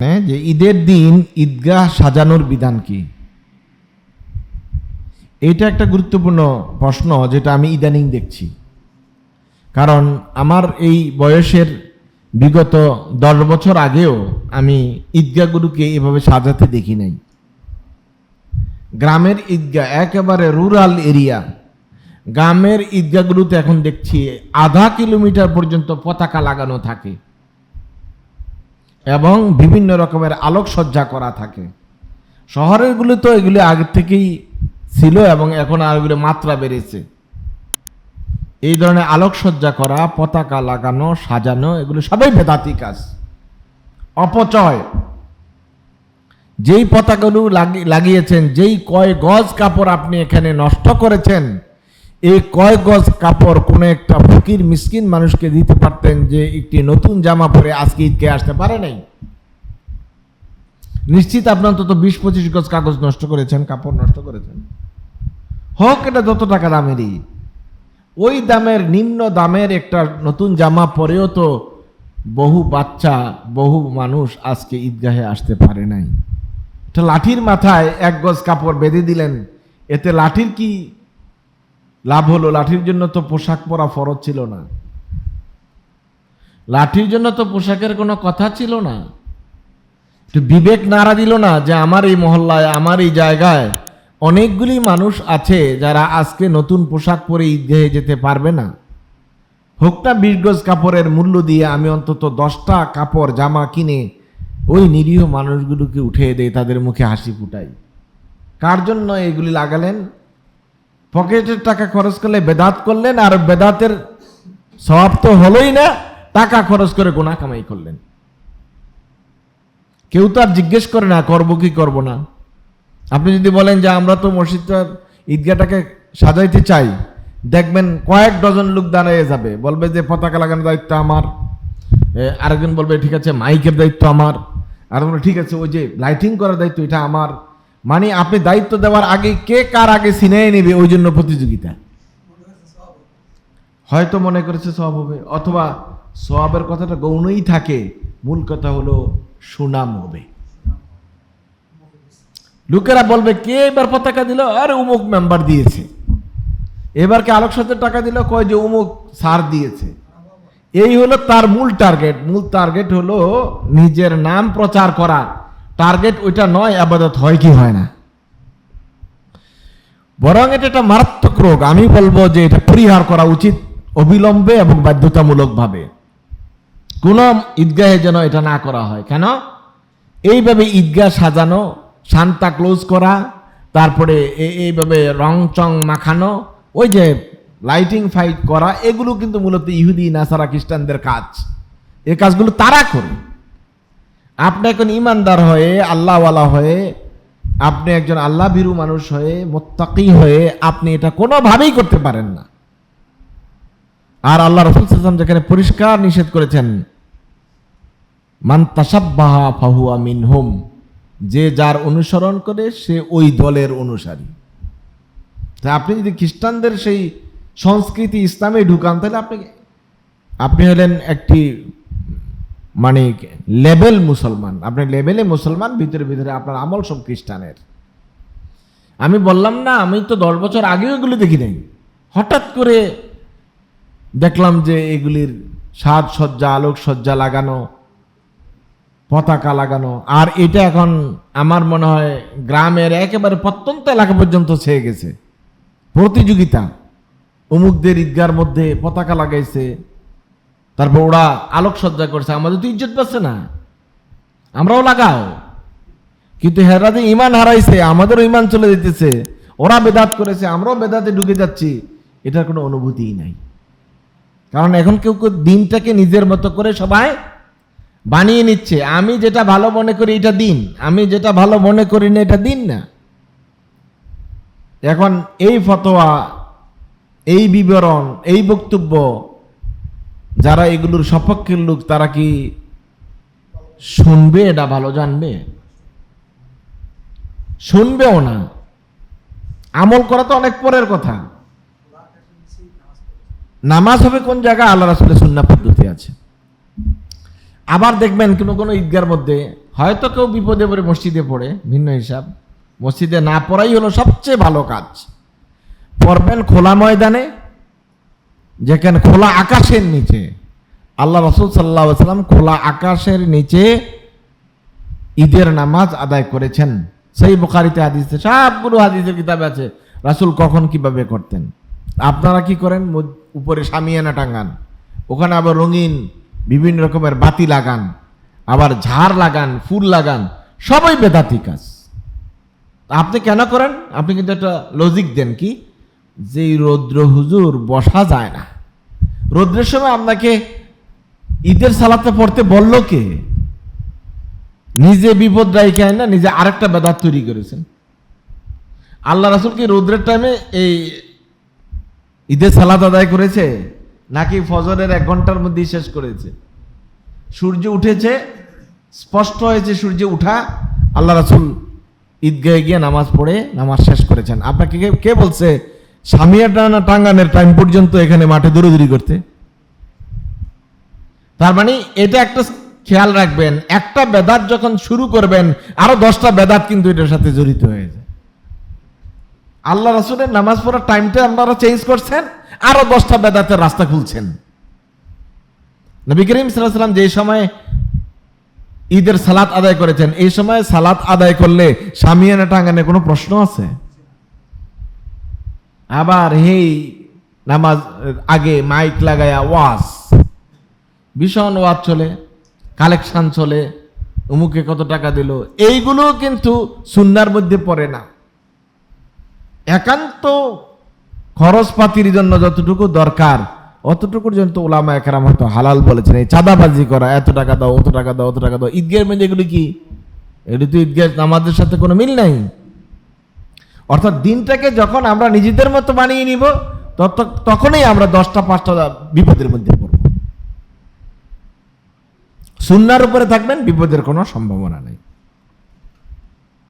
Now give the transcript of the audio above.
হ্যাঁ, যে ঈদের দিন ঈদগাহ সাজানোর বিধান কি? এটা একটা গুরুত্বপূর্ণ প্রশ্ন যেটা আমি ইদানিং দেখছি। কারণ আমার এই বয়সের বিগত দশ বছর আগেও আমি ঈদগাহগুলোকে এভাবে সাজাতে দেখি নাই। গ্রামের ঈদগাহ একেবারে রুরাল এরিয়া গ্রামের ঈদগাহগুলোতে এখন দেখছি আধা কিলোমিটার পর্যন্ত পতাকা লাগানো থাকে। এবং বিভিন্ন রকমের আলোকসজ্জা করা থাকে। শহরেরগুলো তো এগুলি আগে থেকেই ছিল এবং এখন আর এগুলো মাত্রা বেড়েছে। এই ধরনের আলোকসজ্জা করা, পতাকা লাগানো, সাজানো, এগুলো সবাই বেদাতি কাজ। অপচয়। যেই পতাকাগুলো লাগি- লাগিয়েছেন, যেই কয় গজ কাপড় আপনি এখানে নষ্ট করেছেন এই কয় গজ কাপড় কোনো একটা ফকির মিসকিন মানুষকে দিতে পারতেন যে একটি নতুন জামা পরে আজকে ঈদকে আসতে পারে নাই? নিশ্চিত আপনার অন্তত বিশ পঁচিশ গজ কাগজ নষ্ট করেছেন, কাপড় নষ্ট করেছেন। হোক, এটা যত টাকা দামেরই। ওই দামের, নিম্ন দামের একটা নতুন জামা পরেও তো বহু বাচ্চা, বহু মানুষ আজকে ঈদগাহে আসতে পারে নাই। এটা লাঠির মাথায় এক গজ কাপড় বেঁধে দিলেন, এতে লাঠির কি লাভ হলো, লাঠির জন্য তো পোশাক পরা ফরজ ছিল না। লাঠির জন্য তো পোশাকের কোনো কথা ছিল না। একটু বিবেক নাড়া দিল না যে আমার এই মহল্লায়, আমার এই জায়গায় অনেকগুলি মানুষ আছে যারা আজকে নতুন পোশাক পরে ঈদগাহে যেতে পারবে না। হোকটা বিশ কাপড়ের মূল্য দিয়ে আমি অন্তত দশটা কাপড়, জামা কিনে ওই নিরীহ মানুষগুলোকে উঠিয়ে দেই, তাদের মুখে হাসি ফুটাই। কার জন্য এগুলি লাগালেন? পকেটের টাকা খরচ করলে বেদাত করলেন আর বেদাতের স্বভাব তো হলোই না, টাকা খরচ করে গোনা কামাই করলেন। কেউ তো আর জিজ্ঞেস করে না, করব কি করব না। আপনি যদি বলেন যে আমরা তো মসজিদটার ঈদগাহটাকে সাজাইতে চাই, দেখবেন কয়েক ডজন লোক দাঁড়িয়ে যাবে। বলবে যে, পতাকা লাগানোর দায়িত্ব আমার। আরেকজন বলবে, ঠিক আছে, মাইকের দায়িত্ব আমার। আর বলবে, ঠিক আছে, ওই যে লাইটিং করার দায়িত্ব, এটা আমার। মানে আপনি দায়িত্ব দেওয়ার আগে কে কার আগে সিনেয়ে নেবে ওই জন্য প্রতিযোগিতা? হয়তো মনে করেছে সব হবে, অথবা সবের কথাটা গৌণই থাকে, মূল কথা হলো সুনাম হবে। লোকেরা বলবে, কে এবার পতাকা দিল? আরে উমুক মেম্বার দিয়েছে। এবার কে আলোকসজ্জার টাকা দিল? কয় যে উমুক সার দিয়েছে। এই হলো তার মূল টার্গেট মূল টার্গেট হলো নিজের নাম প্রচার করা। টার্গেট ওইটা নয়, আবাদত হয় কি হয় না? বরং এটা একটা মারাত্মক রোগ। আমি বলব যে এটা পরিহার করা উচিত, অবিলম্বে এবং বাধ্যতামূলকভাবে। কোন ঈদগাহে যেন এটা না করা হয়। কেন? এইভাবে ঈদগাহ সাজানো, সান্তা ক্লোজ করা, তারপরে এ- এইভাবে রং চং মাখানো, ওই যে লাইটিং ফাইট করা, এগুলো কিন্তু মূলত ইহুদি, নাসারা খ্রিস্টানদের কাজ। এই কাজগুলো তারা করে। আপনি এখন ইমানদার হয়ে, আল্লাহওয়ালা হয়ে, আপনি একজন আল্লাহ ভীরু মানুষ হয়ে, মোত্তাকি হয়ে আপনি এটা কোনোভাবেই করতে পারেন না। আর আল্লাহ রসুল সাল্লাম যেখানে পরিষ্কার নিষেধ করেছেন, মান তাসাব্বাহা ফাহুয়া মিনহুম যে যার অনুসরণ করে সে ওই দলের অনুসারী। তা আপনি যদি খ্রিস্টানদের সেই সংস্কৃতি ইসলামে ঢুকান, তাহলে আপনি আপনি হলেন একটি মানে লেভেল মুসলমান। আপনি লেভেলে মুসলমান, ভিতরে ভিতরে আপনার আমল সব খ্রিস্টানের। আমি বললাম, না, আমি তো দশ বছর আগেও এগুলো দেখি নাই। হঠাৎ করে দেখলাম যে এগুলির সাজসজ্জা, আলোকসজ্জা লাগানো, পতাকা লাগানো। আর এটা এখন আমার মনে হয় গ্রামের একেবারে প্রত্যন্ত এলাকা পর্যন্ত ছেয়ে গেছে। প্রতিযোগিতা। অমুকদের ঈদগার মধ্যে পতাকা লাগাইছে। তারপর ওরা আলোকসজ্জা করছে, আমাদের তো ইজ্জত পাচ্ছে না। আমরাও লাগাও। কিন্তু হেরা যে ইমান হারাইছে, আমাদেরও ইমান চলে যেতেছে ওরা বেদাত করেছে, আমরাও বেদাতে ঢুকে যাচ্ছি। এটার কোনো অনুভূতিই নাই। কারণ এখন কেউ কেউ দিনটাকে নিজের মতো করে সবাই বানিয়ে নিচ্ছে। আমি যেটা ভালো মনে করি এটা দিন, আমি যেটা ভালো মনে করি না এটা দিন না। এখন এই ফতোয়া, এই বিবরণ, এই বক্তব্য যারা এগুলোর সপক্ষের লোক, তারা কি শুনবে এটা ভালো জানবে? শুনবেও না। আমল করা তো অনেক পরের কথা। নামাজ হবে কোন জায়গায়? আল্লাহ রাসুলের সুন্না পদ্ধতি আছে। আবার দেখবেন কোনো কোনো ঈদগার মধ্যে হয়তো কেউ বিপদে পড়ে, মসজিদে পড়ে, ভিন্ন হিসাব। মসজিদে না পড়াই হলো সবচেয়ে ভালো কাজ। পড়বেন খোলা ময়দানে যেখানে খোলা আকাশের নিচে। আল্লাহ রসুল সাল্লাহ সাল্লাম খোলা আকাশের নিচে ঈদের নামাজ আদায় করেছেন। সেই বোকারিতে হাদিসে সবগুলো হাদিসের কিতাবে আছে। রাসূল কখন কীভাবে করতেন? আপনারা কি করেন? উপরে সামিয়ানা টাঙ্গান ওখানে আবার রঙিন, বিভিন্ন রকমের বাতি লাগান। আবার ঝাড় লাগান, ফুল লাগান। সবই বেদাতি কাজ। আপনি কেন করেন? আপনি কিন্তু একটা লজিক দেন কি? যে রৌদ্র হুজুর বসা যায় না। রৌদ্রের সময় আপনাকে ঈদের সালাতে পড়তে বলল কে? নিজে বিপদ রাইকে না, নিজে আরেকটা বেদাত তৈরি করেছেন। আল্লাহ রাসুল কি রৌদ্রের টাইমে এই ঈদের সালাত আদায় করেছে, নাকি ফজরের এক ঘণ্টার মধ্যেই শেষ করেছে? সূর্য উঠেছে, স্পষ্ট হয়েছে সূর্য উঠা, আল্লাহ রাসুল ঈদগাহে গিয়ে নামাজ পড়ে, নামাজ শেষ করেছেন। আপনাকে কে কে বলছে? সামিয়া টানা টাঙ্গানের টাইম পর্যন্ত এখানে মাঠে দৌড়দৌড়ি করতে। তার মানে এটা একটা খেয়াল রাখবেন, একটা বেদাত যখন শুরু করবেন, আরও দশটা বেদাত কিন্তু এটার সাথে জড়িত হয়ে যায়। আল্লাহ রাসুলের নামাজ পড়ার টাইমটা আপনারা চেঞ্জ করছেন, আরও দশটা বেদাতের রাস্তা খুলছেন। নবী করিম সাল্লাম যে সময় ঈদের সালাত আদায় করেছেন, এই সময় সালাত আদায় করলে সামিয়ানা টাঙ্গানে কোনো প্রশ্ন আছে? আবার হেই নামাজ, আগে মাইক লাগায়া ওয়াজ। ভীষণ ওয়াজ চলে, কালেকশন চলে অমুকে কত টাকা দিল। এইগুলো কিন্তু সুন্নার মধ্যে পড়ে না। একান্ত খরচপাতির জন্য যতটুকু দরকার, অতটুকুর জন্য তো ওলামা একরাম হয়তো হালাল বলেছেন। এই চাঁদাবাজি করা, এত টাকা দাও, অত টাকা দাও, অত টাকা দাও। ঈদগের মধ্যে এগুলো কি? এগুলো তো ঈদগাহ নামাজের সাথে কোনো মিল নাই। অর্থাৎ দিনটাকে যখন আমরা নিজেদের মতো বানিয়ে নিব, তত- তখনই আমরা দশটা, পাঁচটা বিপদের মধ্যে পড়ব। সুন্নার উপরে থাকবেন, বিপদের কোনো সম্ভাবনা নেই।